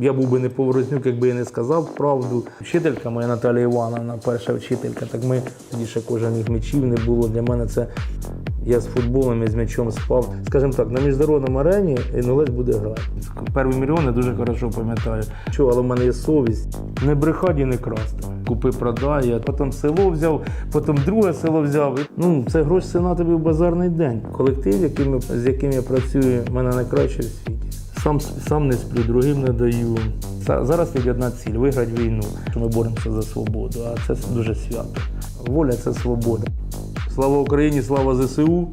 Я був би не поворознюк, якби я не сказав правду. Вчителька моя Наталія Івановна, перша вчителька, так ми тоді ще кожаних мечів не було. Для мене це я з футболом і з м'ячом спав. Скажімо так, на міжнародному арені Нолець буде грати. Перший мільйон я дуже добре пам'ятаю. Чого, але в мене є совість. Не брехать і не красти. Купи, продай, я потім село взяв, потім друге село взяв. Ну, це гроші сина тобі в базарний день. Колектив, яким, з яким я працюю, в мене найкращий в світі. Сам, сам не сплю, другим не даю. Зараз є одна ціль виграти війну. Ми боремося за свободу, а це дуже свято. Воля це свобода. Слава Україні, слава ЗСУ.